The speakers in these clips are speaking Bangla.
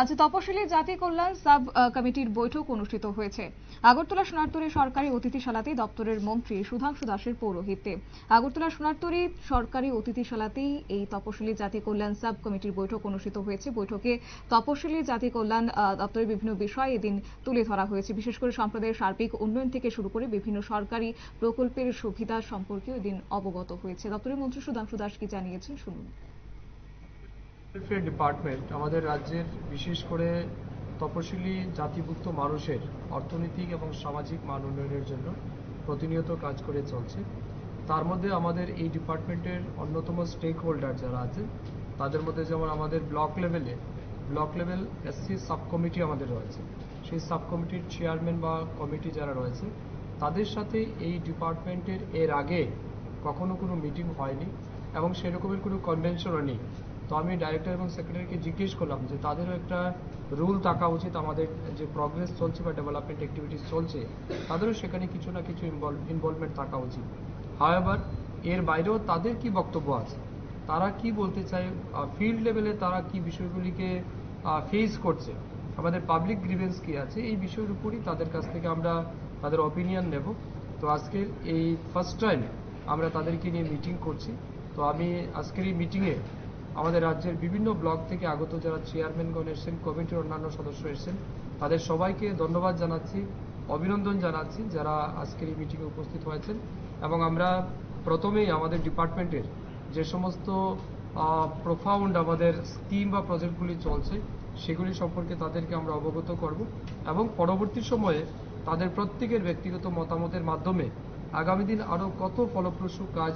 আজ তপশিলি জাতি কল্যাণ সাব কমিটির বৈঠক অনুষ্ঠিত হয়েছে। আগরতলা সোনারতরী সরকারি অতিথিশালাতে দপ্তরের মন্ত্রী সুধাংশু দাসের পৌরোহিত্যে। আগরতলা সোনারতরী সরকারি অতিথিশালাতেই এই তপশিলি জাতি কল্যাণ সাব কমিটির বৈঠক অনুষ্ঠিত হয়েছে। বৈঠকে তপশিলি জাতি কল্যাণ দপ্তরের বিভিন্ন বিষয় এদিন তুলে ধরা হয়েছে। বিশেষ করে সম্প্রদায়ের সার্বিক উন্নয়ন থেকে শুরু করে বিভিন্ন সরকারি প্রকল্পের সুবিধা সম্পর্কেও এদিন অবগত হয়েছে। দপ্তরের মন্ত্রী সুধাংশু দাস কি জানিয়েছেন, শুনুন। ওয়েলফেয়ার ডিপার্টমেন্ট আমাদের রাজ্যের বিশেষ করে তপশিলি জাতিভুক্ত মানুষের অর্থনৈতিক এবং সামাজিক মান উন্নয়নের জন্য প্রতিনিয়ত কাজ করে চলছে। তার মধ্যে আমাদের এই ডিপার্টমেন্টের অন্যতম স্টেক হোল্ডার যারা আছে, তাদের মধ্যে যেমন আমাদের ব্লক লেভেলে, block level SC sub committee আমাদের রয়েছে। সেই সাব কমিটির চেয়ারম্যান বা কমিটি যারা রয়েছে, তাদের সাথে এই ডিপার্টমেন্টের এর আগে কখনো কোনো মিটিং হয়নি এবং সেরকমের কোনো কনভেনশনও নেই। তো আমি ডাইরেক্টর এবং সেক্রেটারিকে জিজ্ঞেস করলাম যে তাদেরও একটা রুল থাকা উচিত আমাদের যে প্রগ্রেস চলছে বা ডেভেলপমেন্ট অ্যাক্টিভিটিস চলছে, তাদেরও সেখানে কিছু না কিছু ইনভলভমেন্ট থাকা উচিত। হাওয়েভার এর বাইরেও তাদের কি বক্তব্য আছে? তারা কি বলতে চায়? ফিল্ড লেভেলে তারা কি বিষয়গুলিকে ফেস করছে? আমাদের পাবলিক গ্রিভেন্স কি আছে? এই বিষয়ের উপরই তাদের কাছ থেকে আমরা তাদের অপিনিয়ন নেব। তো আজকের এই ফার্স্ট টাইম আমরা তাদেরকে নিয়ে মিটিং করছি। তো আমি আজকের এই মিটিংয়ে আমাদের রাজ্যের বিভিন্ন ব্লক থেকে আগত যারা চেয়ারম্যানগণ এসেছেন, কমিটির অন্যান্য সদস্য এসেছেন, তাদের সবাইকে ধন্যবাদ জানাচ্ছি, অভিনন্দন জানাচ্ছি যারা আজকের এই মিটিংয়ে উপস্থিত হয়েছেন। এবং আমরা প্রথমেই আমাদের ডিপার্টমেন্টের যে সমস্ত প্রোফাউন্ড আমাদের স্কিম বা প্রজেক্টগুলি চলছে, সেগুলি সম্পর্কে তাদেরকে আমরা অবগত করব এবং পরবর্তী সময়ে তাদের প্রত্যেকের ব্যক্তিগত মতামতের মাধ্যমে আগামী দিন আরও কত ফলপ্রসূ কাজ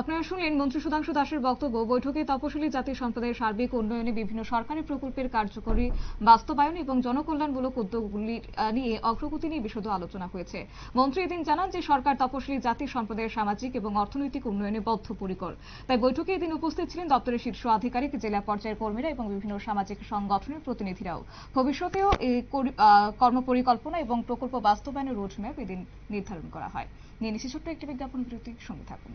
আপনারা শুনলেন মন্ত্রী সুধাংশু দাসের বক্তব্য। বৈঠকে তপশিলি জাতি সম্প্রদায়ের সার্বিক উন্নয়নে বিভিন্ন সরকারি প্রকল্পের কার্যকরী বাস্তবায়ন এবং জনকল্যাণমূলক উদ্যোগগুলি নিয়ে অগ্রগতি নিয়ে বিশদ আলোচনা হয়েছে। মন্ত্রী এদিন জানান যে সরকার তপশিলি জাতি সম্প্রদায়ের সামাজিক এবং অর্থনৈতিক উন্নয়নে বদ্ধপরিকর। তাই বৈঠকে এদিন উপস্থিত ছিলেন দপ্তরের শীর্ষ আধিকারিক, জেলা পর্যায়ের কর্মীরা এবং বিভিন্ন সামাজিক সংগঠনের প্রতিনিধিরাও। ভবিষ্যতেও এই কর্মপরিকল্পনা এবং প্রকল্প বাস্তবায়নের রোডম্যাপ এদিন নির্ধারণ করা হয়। নিয়ে নিচ্ছি ছোট্ট একটি বিজ্ঞাপন বিরতি সঙ্গে থাকুন।